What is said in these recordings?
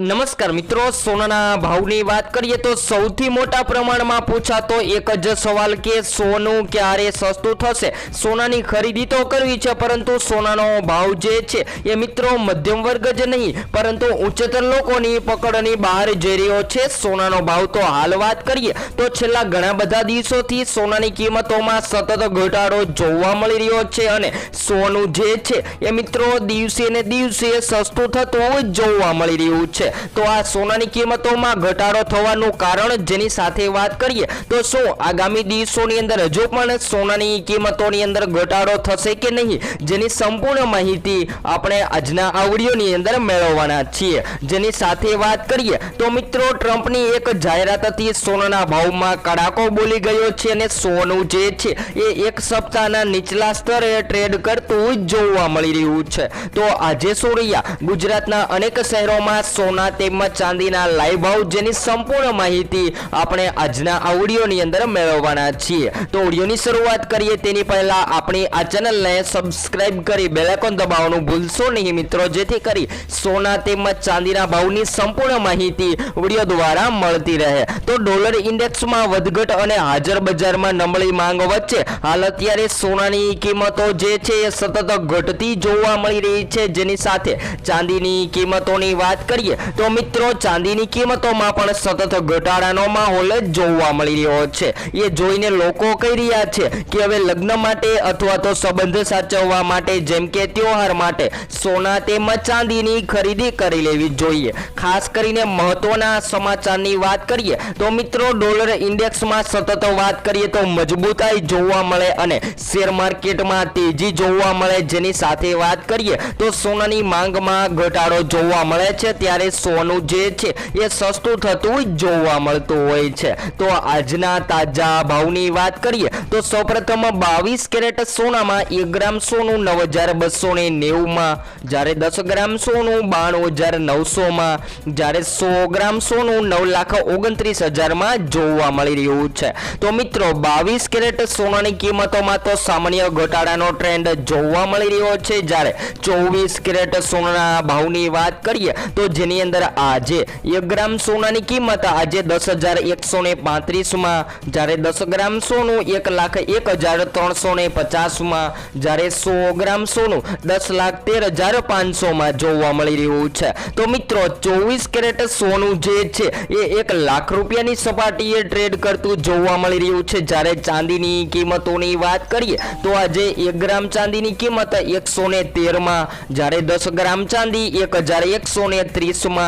નમસ્કાર મિત્રો, સોનાના ભાવની વાત કરીએ તો સૌથી મોટા પ્રમાણમાં પૂછાતો એક જ સવાલ કે સોનું ક્યારે સસ્તું થશે? સોનાની ખરીદી તો કરવી છે, પરંતુ સોનાનો ભાવ જે છે એ મિત્રો મધ્યમ વર્ગ જ નહીં, પરંતુ ઉચ્ચતર લોકોની પકડની બહાર જઈ રહ્યો છે. સોનાનો ભાવ તો હાલ વાત કરીએ તો છેલ્લા ઘણા બધા દિવસોથી સોનાની કિંમતોમાં સતત ઘટાડો જોવા મળી રહ્યો છે અને સોનું જે છે એ મિત્રો દિવસે ને દિવસે સસ્તું થતું જોવા મળી રહ્યું છે. તો આ સોનાની કિંમતોમાં ઘટાડો થવાનું કારણ જેની સાથે વાત કરીએ તો શું આગામી દિવસોની અંદર હજુ પણ સોનાની કિંમતોની અંદર ઘટાડો થશે કે નહીં? જેની સંપૂર્ણ માહિતી આપણે આજના આવડીઓની અંદર મેળવવાના છીએ. જેની સાથે વાત કરીએ તો મિત્રો ટ્રમ્પની એક જાહેરાતથી સોનાના ભાવમાં કડાકો બોલી ગયો છે અને સોનું જે છે એ એક સપ્તાહના નીચલા સ્તરે ટ્રેડ કરતું જોવા મળી રહ્યું છે. તો આજે સોરિયા ગુજરાતના અનેક શહેરોમાં સોના તેમજ ચાંદીના લાઈવ ભાવ જેની સંપૂર્ણ માહિતી આપણે આજના આ વિડીયોની અંદર મેળવવાના છીએ. તો ઓડિયોની શરૂઆત કરીએ તેની પહેલા આપણી આ ચેનલને સબસ્ક્રાઈબ કરી બેલેકોન દબાવવાનું ભૂલશો નહીં મિત્રો. જેથી કરી સોના તેમજ ચાંદીના ભાવની સંપૂર્ણ માહિતી ઓડિયો દ્વારા મળતી રહે. તો ડોલર ઇન્ડેક્સમાં વધઘટ અને હાજર બજારમાં નબળી માંગ વચ્ચે હાલ અત્યારે સોનાની કિંમતો જે છે એ સતત ઘટતી જોવા મળી રહી છે. જેની સાથે ચાંદીની કિંમતોની વાત કરીએ તો મિત્રો, ચાંદીની કિંમતોમાં પણ સતત ઘટાડાનો માહોલ જોવા મળી રહ્યો છે. એ જોઈને લોકો કહી રહ્યા છે કે હવે લગ્ન માટે અથવા તો સંબંધ સાચવવા માટે જેમ કે ત્યોહાર માટે સોના તેમજ ચાંદીની ખરીદી કરી લેવી જોઈએ. ખાસ કરીને મહત્વના સમાચારની વાત કરીએ તો મિત્રો, ડોલર ઇન્ડેક્સમાં સતત વાત કરીએ તો મજબૂતાઈ જોવા મળે અને શેર માર્કેટમાં તેજી જોવા મળે. જેની સાથે વાત કરીએ તો સોનાની માંગમાં ઘટાડો જોવા મળે છે. ત્યારે સોનું જે છે એ સસ્તું થતું જોવા મળતું હોય છે. તો આજના તાજા ભાવની વાત કરીએ, તો સૌપ્રથમ બાવીસ કેરેટ સોનામાં એક ગ્રામ સોનું નવ હજાર બસો ને નેવુંમાં, જ્યારે દસ ગ્રામ સોનું બાણું હજાર નવસોમાં, જ્યારે સો ગ્રામ સોનું નવ લાખ ઓગણત્રીસ હજારમાં જોવા મળી રહ્યું છે. તો મિત્રો, બાવીસ કેરેટ સોનાની કિંમતોમાં તો સામાન્ય ઘટાડાનો ટ્રેન્ડ જોવા મળી રહ્યો છે. જ્યારે ચોવીસ કેરેટ સોનાના ભાવની વાત કરીએ, તો જેની અંદર આજે એક ગ્રામ સોનાની કિંમત આજે દસ હજાર એકસો ને પાંત્રીસમાં જ્યારે દસ ગ્રામ સોનું એક લાખ એક હજાર ત્રણસો ને પચાસમાં જ્યારે સો ગ્રામ સોનું દસ લાખ તેર હજાર પાંચસોમાં જોવા મળી રહ્યું છે. તો મિત્રો, ચોવીસ કેરેટ સોનું જે છે, એ એક લાખ રૂપિયાની સપાટીએ ટ્રેડ કરતું જોવા મળી રહ્યું છે. જ્યારે ચાંદીની કિંમતોની વાત કરીએ, તો આજે એક ગ્રામ ચાંદીની કિંમત એકસો ને તેરમાં જ્યારે દસ ગ્રામ ચાંદી એક હજાર એકસો ને ત્રીસમાં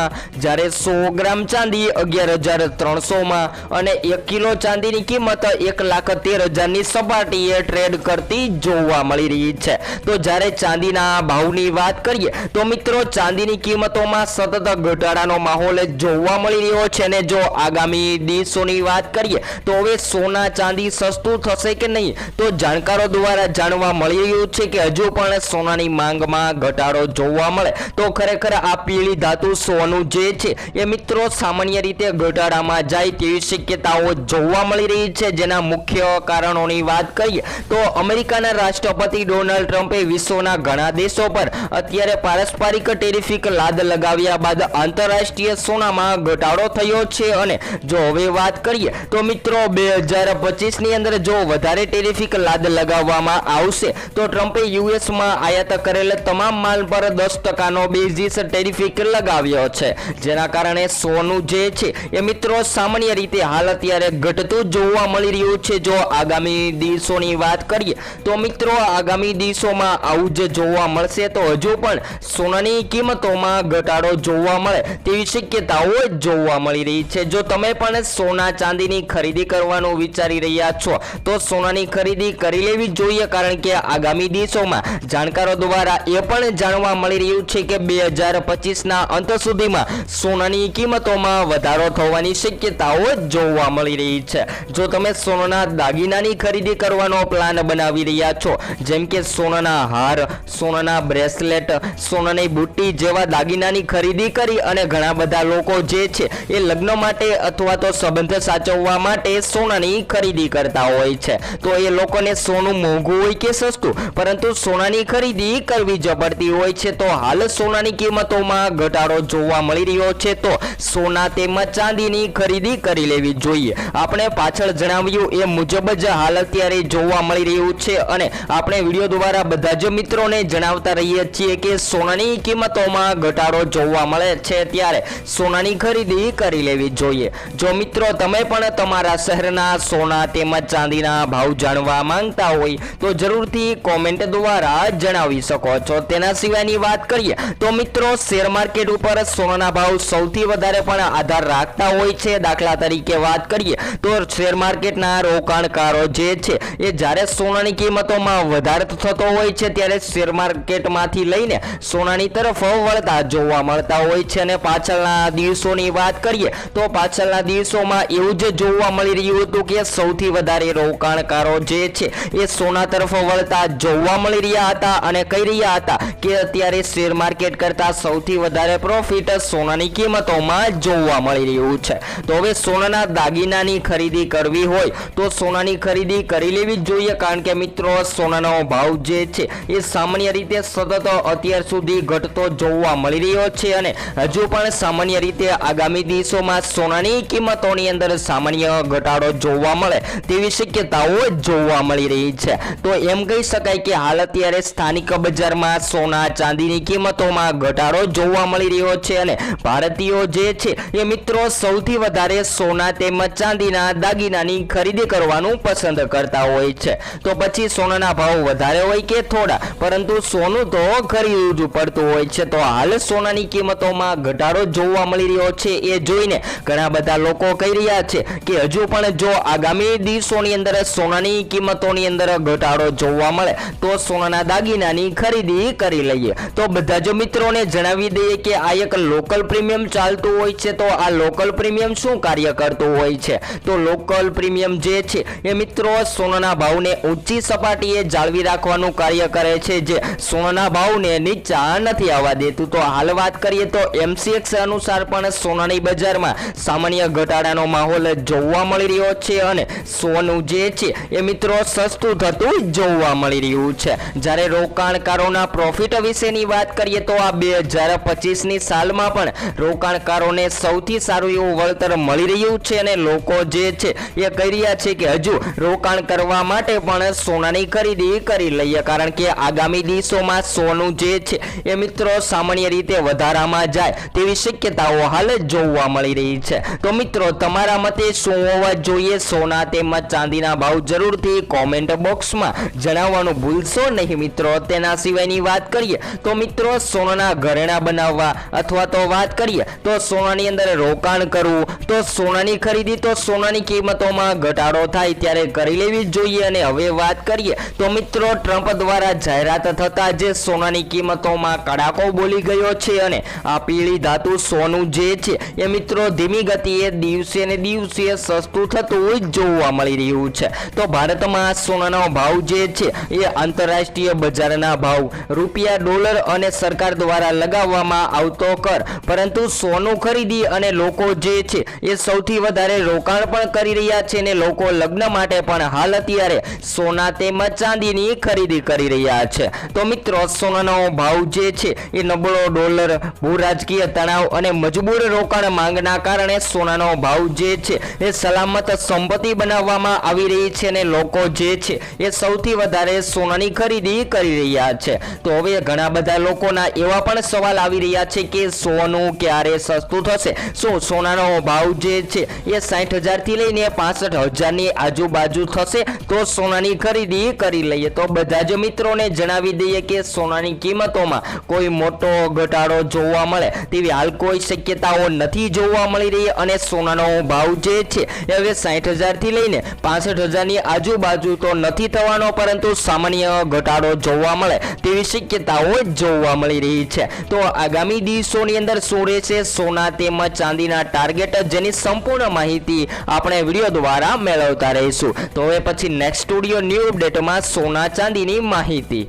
જ્યારે સો ગ્રામ ચાંદી અગિયાર હજાર ત્રણસોમાં અને એક કિલો ચાંદીની કિંમત એક લાખ તેર હજારની સપાટીએ ટ્રેડ કરતી જોવા મળી રહી છે. તો જ્યારે ચાંદીના ભાવની વાત કરીએ, તો મિત્રો ચાંદીની કિંમતોમાં સતત ઘટાડાનો માહોલ જોવા મળી રહ્યો છે અને જો આગામી દિવસોની વાત કરીએ, તો હવે સોના ચાંદી સસ્તું થશે કે નહીં? તો જાણકારો દ્વારા જાણવા મળી રહ્યું છે કે હજુ પણ સોનાની માંગમાં ઘટાડો જોવા મળે. તો ખરેખર આ પીળી ધાતુ સોનું જે છે એ મિત્રો સામાન્ય રીતે ઘટાડામાં જાય તેવી શક્યતાઓ જોવા મળી રહી છે. જેના મુખ્ય કારણોની વાત કરીએ તો અમેરિકાના રાષ્ટ્રપતિ ડોનાલ્ડ ટ્રમ્પે વિશ્વના ઘણા દેશો પર અત્યારે પારસ્પરિક ટેરિફિક લાદ લગાવ્યા બાદ આંતરરાષ્ટ્રીય સોનામાં ઘટાડો થયો છે. અને જો હવે વાત કરીએ તો મિત્રો બે હજાર પચીસની અંદર જો વધારે ટેરિફિક લાદ લગાવવામાં આવશે તો ટ્રમ્પે યુએસમાં આયાત કરેલ તમામ માલ પર દસ ટકાનો બેઝિસ ટેરિફિક લગાવ્યો છે. જેના કારણે સોનું જે છે એ મિત્રો સામાન્ય રીતે હાલ અત્યારે ઘટતું જોવા મળી રહ્યું છે. જો આગામી દિવસોની વાત કરીએ તો મિત્રો આગામી દિવસોમાં આવું જ જોવા મળશે. તો હજુ પણ સોનાની કિંમતોમાં ઘટાડો જોવા મળે તેવી શક્યતાઓ જોવા મળી રહી છે. જો તમે પણ સોના ચાંદીની ખરીદી કરવાનું વિચારી રહ્યા છો, તો સોનાની ખરીદી કરી લેવી જોઈએ. કારણ કે આગામી દિવસોમાં જાણકારો દ્વારા એ પણ જાણવા મળી રહ્યું છે કે બે હજાર પચીસના અંત સુધીમાં સોનાની કિંમતોમાં વધારો થવાની શક્યતાઓ જોવા મળી રહી છે. જો તમે સોનાના દાગીનાની ખરીદી કરવાનો પ્લાન બનાવી રહ્યા છો, જેમ કે સોનાના હાર, સોનાના બ્રેસલેટ, સોનાની બુટ્ટી જેવા દાગીનાની ખરીદી કરી અને ઘણા બધા લોકો જે છે એ લગ્ન માટે અથવા તો સંબંધ સાચવવા માટે સોનાની ખરીદી કરતા હોય છે. તો એ લોકોને સોનું મોંઘું હોય કે સસ્તું, પરંતુ સોનાની ખરીદી કરવી જ પડતી હોય છે, તો હાલ સોનાની કિંમતોમાં ઘટાડો જોવા જોવા મળી રહ્યો છે તો સોના તેમજ ચાંદીની ખરીદી કરી લેવી જોઈએ. આપણે પાછળ જણાવ્યું એ મુજબ જ હાલ અત્યારે જોવા મળી રહ્યું છે અને આપણે વીડિયો દ્વારા બધા જ મિત્રોને જણાવતા રહીએ છીએ કે સોનાની કિંમતોમાં ઘટાડો જોવા મળે છે ત્યારે સોનાની ખરીદી કરી લેવી જોઈએ. જો મિત્રો તમે પણ તમારા શહેરના સોના તેમજ ચાંદીના ભાવ જાણવા માંગતા હોય તો જરૂરથી કોમેન્ટ દ્વારા જણાવી શકો છો. તેના સિવાયની વાત કરીએ તો મિત્રો શેર માર્કેટ ઉપર સોનાના ભાવ સૌથી વધારે પણ આધાર રાખતા હોય છે. દાખલા તરીકે વાત કરીએ તો શેર માર્કેટના રોકાણકારો જે છે, એ જ્યારે સોનાની કિંમતોમાં વધારો થતો હોય છે, ત્યારે શેર માર્કેટમાંથી લઈને સોનાની તરફ વળતા જોવા મળતા હોય છે. અને પાછળના દિવસોની વાત કરીએ તો પાછળના દિવસોમાં એવું જ જોવા મળી રહ્યું હતું કે સૌથી વધારે રોકાણકારો જે છે, એ સોના તરફ વળતા જોવા મળી રહ્યા હતા અને કહી રહ્યા હતા કે અત્યારે શેર માર્કેટ કરતા સૌથી વધારે પ્રોફિટ સોનાની કિંમતોમાં જોવા મળી રહ્યું છે. તો હવે સોનાના દાગીનાની ખરીદી કરવી હોય તો સોનાની ખરીદી કરી લેવી જ જોઈએ. કારણ કે મિત્રો, સોનાનો ભાવ જે છે એ સામાન્ય રીતે સતત અત્યાર સુધી ઘટતો જોવા મળી રહ્યો છે અને હજુ પણ સામાન્ય રીતે આગામી દિવસોમાં સોનાની કિંમતોની અંદર સામાન્ય ઘટાડો જોવા મળે તેવી શક્યતાઓ જોવા મળી રહી છે. તો એમ કહી શકાય કે હાલ અત્યારે સ્થાનિક બજારમાં સોના ચાંદીની કિંમતોમાં ઘટાડો જોવા મળી રહ્યો છે. અને ભારતીયો જે છે એ મિત્રો સૌથી વધારે સોના તેમજ ચાંદીના દાગીનાની ખરીદી કરવાનું પસંદ કરતા હોય છે. તો પછી સોનાના ભાવ વધારે હોય કે થોડા? પરંતુ સોનું તો ખરીદવું જ પડતું હોય છે. તો હાલ સોનાની કિંમતોમાં ઘટાડો જોવા મળી રહ્યો છે. એ જોઈને ઘણા બધા લોકો કહી રહ્યા છે કે હજુ પણ જો આગામી દિવસોની અંદર સોનાની કિંમતોની અંદર ઘટાડો જોવા મળે, તો સોનાના દાગીનાની ખરીદી કરી લઈએ. તો બધા જ મિત્રોને જણાવી દઈએ કે આ એક લોકલ પ્રીમિયમ ચાલતું હોય છે, તો આ લોકલ પ્રીમિયમ શું કાર્ય કરતું હોય છે? તો લોકલ પ્રીમિયમ જે છે, એ મિત્રો સોનાના ભાવને ઊંચી સપાટીએ જાળવી રાખવાનું કાર્ય કરે છે, જે સોનાના ભાવને નીચા નથી આવવા દેતું. તો હાલ વાત કરીએ તો એમસીએક્સ અનુસાર પણ સોનાની બજારમાં સામાન્ય ઘટાડાનો માહોલ જોવા મળી રહ્યો છે અને સોનું જે છે, એ મિત્રો સસ્તું થતું જોવા મળી રહ્યું છે. જ્યારે રોકાણકારોના પ્રોફિટ વિશેની વાત કરીએ તો આ બે હજાર પચીસની સાલમાં પણ રોકાણકારોને સૌથી સારું એવું વળતર મળી રહ્યું છે અને લોકો જે છે એ કહી રહ્યા છે કે હજુ રોકાણ કરવા માટે પણ સોનાની ખરીદી કરી લઈએ. કારણ કે આગામી દિવસોમાં સોનું જે છે એ મિત્રો સામાન્ય રીતે વધારામાં જાય તેવી શક્યતાઓ હાલ જોવા મળી રહી છે. તો મિત્રો, તમારા મતે શું હોવા જોઈએ? સોના તેમજ ચાંદીના ભાવ જરૂરથી કોમેન્ટ બોક્સમાં જણાવવાનું ભૂલશો નહીં મિત્રો. તેના સિવાયની વાત કરીએ તો મિત્રો, સોનાના ઘરેણા બનાવવા અથવા તો વાત કરીએ, તો સોનાની અંદર રોકાણ કરવું, તો સોનાની ખરીદી, તો સોનાની કિંમતોમાં ઘટાડો થાય ત્યારે કરી લેવી જ જોઈએ. અને હવે વાત કરીએ, તો મિત્રો, ટ્રમ્પ દ્વારા જાહેરાત થતા જે સોનાની કિંમતોમાં કડાકો બોલી ગયો છે અને આ પીળી ધાતુ સોનું જે છે, એ મિત્રો ધીમી ગતિએ દિવસે ને દિવસે સસ્તું થતું જ જોવા મળી રહ્યું છે. તો ભારતમાં સોનાનો ભાવ જે છે, એ આંતરરાષ્ટ્રીય બજારના ભાવ રૂપિયા, ડોલર અને સરકાર દ્વારા લગાવવામાં આવતો કર. પરંતુ સોનું ખરીદી અને લોકો જે છે, એ સૌથી વધારે રોકાણ પણ કરી રહ્યા છે ને લોકો લગ્ન માટે પણ હાલ અત્યારે સોના તેમજ ચાંદીની ખરીદી કરી રહ્યા છે. તો મિત્રો, સોનાનો ભાવ જે છે, એ નબળો ડોલર ભૂ રાજકીય તણાવ અને મજબૂર રોકાણ માંગના કારણે સોનાનો ભાવ જે છે, એ સલામત સંપત્તિ બનાવવામાં આવી રહી છે અને લોકો જે છે, એ સૌથી વધારે સોનાની ખરીદી કરી રહ્યા છે. તો હવે ઘણા બધા લોકોના એવા પણ સવાલ આવી રહ્યા છે કે સોનું ક્યારે સસ્તું થશે? શું સોનાનો ભાવ જે છે એ સાઠ હજારથી લઈને પાસઠ હજારની આજુબાજુ થશે? તો સોનાની ખરીદી કરી લઈએ. તો બધા જ મિત્રોને જણાવી દઈએ કે સોનાની કિંમતોમાં કોઈ મોટો ઘટાડો જોવા મળે તેવી હાલ કોઈ શક્યતાઓ નથી જોવા મળી રહી અને સોનાનો ભાવ જે છે એ હવે સાઠ હજારથી લઈને પાસઠ હજારની આજુબાજુ તો નથી થવાનો, પરંતુ સામાન્ય ઘટાડો જોવા મળે તેવી શક્યતાઓ જોવા મળી રહી છે. તો આગામી દિવસોની અંદર શું રહેશે સોના તેમજ ચાંદીના ટાર્ગેટ જેની સંપૂર્ણ માહિતી આપણે વીડિયો દ્વારા મેળવતા રહીશું. તો હવે પછી નેક્સ્ટ સ્ટુડિયો ન્યૂ અપડેટમાં સોના ચાંદીની માહિતી.